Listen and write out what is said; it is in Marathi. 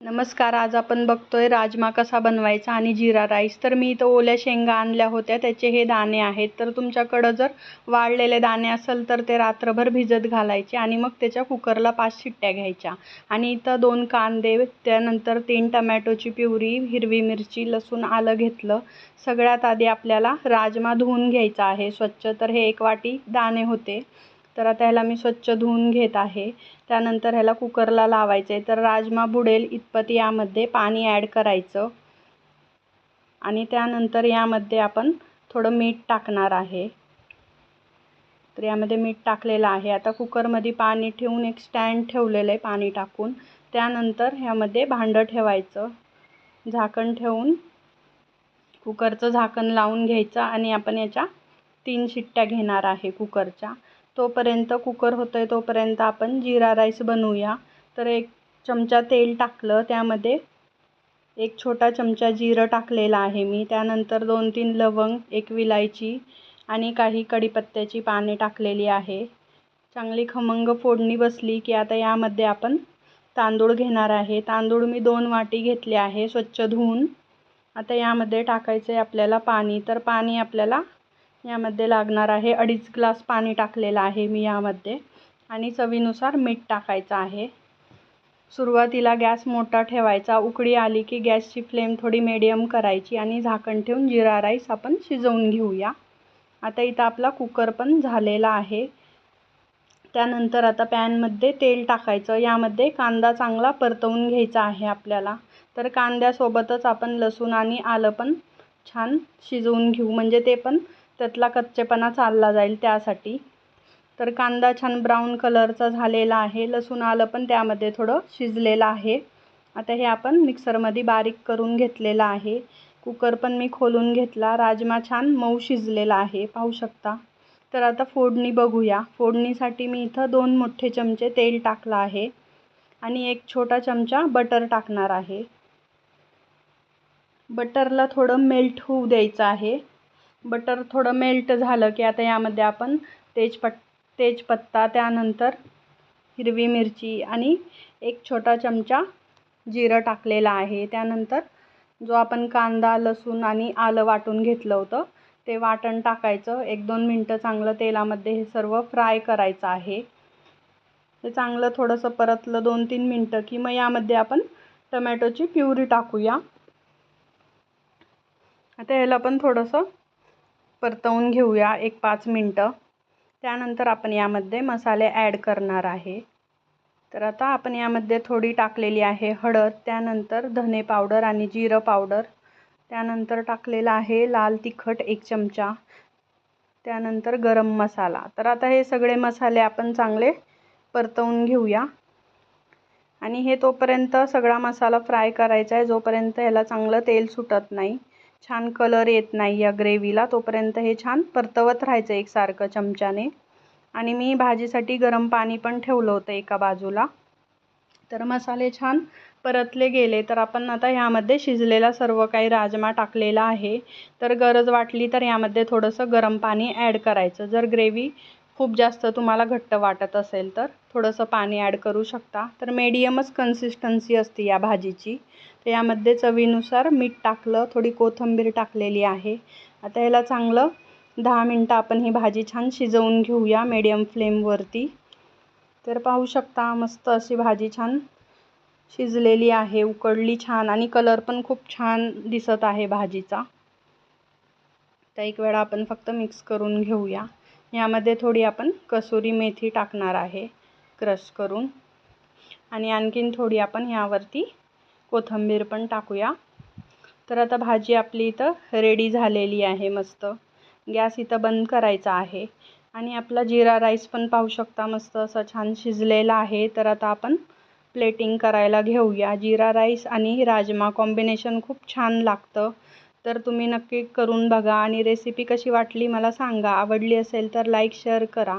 नमस्कार आज आपण बघतोय राजमा कसा बनवायचा आणि जिरा राईस. तर मी इथं ओल्या शेंगा आणल्या होत्या त्याचे हे दाणे आहेत. तर तुमच्याकडं जर वाळलेले दाणे असेल तर ते रात्रभर भिजत घालायचे आणि मग त्याच्या कुकरला पाच शिट्ट्या घ्यायच्या. आणि इथं दोन कांदे त्यानंतर तीन टमॅटोची प्युरी हिरवी मिरची लसूण आलं घेतलं. सगळ्यात आधी आपल्याला राजमा धुवून घ्यायचा आहे स्वच्छ. तर हे एक वाटी दाणे होते. तर आता ह्याला मी स्वच्छ धुवून घेत आहे. त्यानंतर ह्याला कुकरला लावायचं आहे तर राजमा बुडेल इतपत यामध्ये पाणी ॲड करायचं. आणि त्यानंतर यामध्ये आपण थोडं मीठ टाकणार आहे. तर यामध्ये मीठ टाकलेलं आहे. आता कुकरमध्ये पाणी ठेवून एक स्टँड ठेवलेलं आहे पाणी टाकून. त्यानंतर ह्यामध्ये भांडं ठेवायचं. झाकण ठेवून कुकरचं झाकण लावून घ्यायचं आणि आपण याच्या तीन शिट्ट्या घेणार आहे कुकरच्या. तोपर्यंत कुकर होतं आहे तोपर्यंत आपण जिरा राईस बनवूया. तर एक चमचा तेल टाकलं त्यामध्ये एक छोटा चमचा जिरं टाकलेला आहे मी. त्यानंतर दोन तीन लवंग एक विलायची आणि काही कढीपत्त्याची पाने टाकलेली आहे. चांगली खमंग फोडणी बसली की आता यामध्ये आपण तांदूळ घेणार आहे. तांदूळ मी दोन वाटी घेतले आहे स्वच्छ धुवून. आता यामध्ये टाकायचं आहे आपल्याला पाणी. तर पाणी आपल्याला यामध्ये लागणार आहे. अडीच ग्लास पाणी टाकलेलं आहे मी यामध्ये. आणि चवीनुसार मीठ टाकायचं आहे. सुरुवातीला गॅस मोठा ठेवायचा. उकळी आली की गॅसची फ्लेम थोडी मेडियम करायची आणि झाकण ठेवून जिरा राईस आपण शिजवून घेऊया. आता इथं आपला कुकर पण झालेला आहे. त्यानंतर आता पॅनमध्ये तेल टाकायचं. यामध्ये कांदा चांगला परतवून घ्यायचा आहे आपल्याला. तर कांद्यासोबतच आपण लसूण आणि आलं पण छान शिजवून घेऊ. म्हणजे ते पण त्यातला कच्चेपणा चालला जाईल त्यासाठी. तर कांदा छान ब्राऊन कलरचा झालेला आहे. लसूण आलं पण त्यामध्ये थोडं शिजलेलं आहे. आता हे आपण मिक्सरमध्ये बारीक करून घेतलेलं आहे. कुकर पण मी खोलून घेतला. राजमा छान मऊ शिजलेला आहे. पाहू शकता. तर आता फोडणी बघूया. फोडणीसाठी मी इथं दोन मोठे चमचे तेल टाकलं आहे. आणि एक छोटा चमचा बटर टाकणार आहे. बटरला थोडं मेल्ट होऊ द्यायचं आहे. बटर थोडं मेल्ट झालं की आता यामध्ये आपण तेजपट तेजपत्ता त्यानंतर हिरवी मिरची आणि एक छोटा चमचा जिरं टाकलेला आहे. त्यानंतर जो आपण कांदा लसूण आणि आलं वाटून घेतलं होतं ते वाटण टाकायचं. एक दोन मिनटं चांगलं तेलामध्ये हे सर्व फ्राय करायचं आहे. ते चांगलं थोडंसं परतलं दोन तीन मिनटं की मग यामध्ये आपण टमॅटोची प्युरी टाकूया. आता ह्याला पण थोडंसं परतवून घेऊया एक पाच मिनटं. त्यानंतर आपण यामध्ये मसाले ॲड करणार आहे. तर आता आपण यामध्ये थोडी टाकलेली आहे हळद त्यानंतर धने पावडर आणि जिरं पावडर. त्यानंतर टाकलेला आहे लाल तिखट एक चमचा. त्यानंतर गरम मसाला. तर आता हे सगळे मसाले आपण चांगले परतवून घेऊया. आणि हे तोपर्यंत सगळा मसाला फ्राय करायचा आहे जोपर्यंत ह्याला चांगलं तेल सुटत नाही. छान कलर येत नाही या ग्रेव्हीला तोपर्यंत हे छान परतवत राहायचं एकसारखं चमच्याने. आणि मी भाजीसाठी गरम पाणी पण ठेवलं होतं एका बाजूला. तर मसाले छान परतले गेले. तर आपण आता ह्यामध्ये शिजलेला सर्व काही राजमा टाकलेला आहे. तर गरज वाटली तर यामध्ये थोडंसं गरम पाणी ॲड करायचं. जर ग्रेव्ही खूप जास्त तुम्हाला घट्ट वाटत असेल तर थोडंसं पाणी ॲड करू शकता. तर मीडियमच कन्सिस्टन्सी असते या भाजीची. तर यामध्ये चवीनुसार मीठ टाकलं थोडी कोथिंबीर टाकलेली आहे. आता ह्याला चांगलं दहा मिनटं आपण ही भाजी छान शिजवून घेऊया मीडियम फ्लेमवरती तर पाहू शकता मस्त अशी भाजी छान शिजलेली आहे उकडली छान आणि कलर पण खूप छान दिसत आहे भाजीचा. तर एक वेळा आपण फक्त मिक्स करून घेऊया. यामध्ये थोडी आपण कसुरी मेथी टाकणार आहे क्रश करून. आणि आणखीन थोडी आपण यावरती कोथिंबीर पण टाकूया. तर आता भाजी आपली इथं रेडी झालेली आहे मस्त. गॅस इथं बंद करायचा आहे. आणि आपला जिरा राईस पण पाहू शकता मस्त असं छान शिजलेला आहे. तर आता आपण प्लेटिंग करायला घेऊया. जिरा राईस आणि राजमा कॉम्बिनेशन खूप छान लागतं. तर तुम्ही नक्की करून बघा आणि रेसिपी कशी वाटली मला सांगा. आवडली असेल तर लाईक शेअर करा.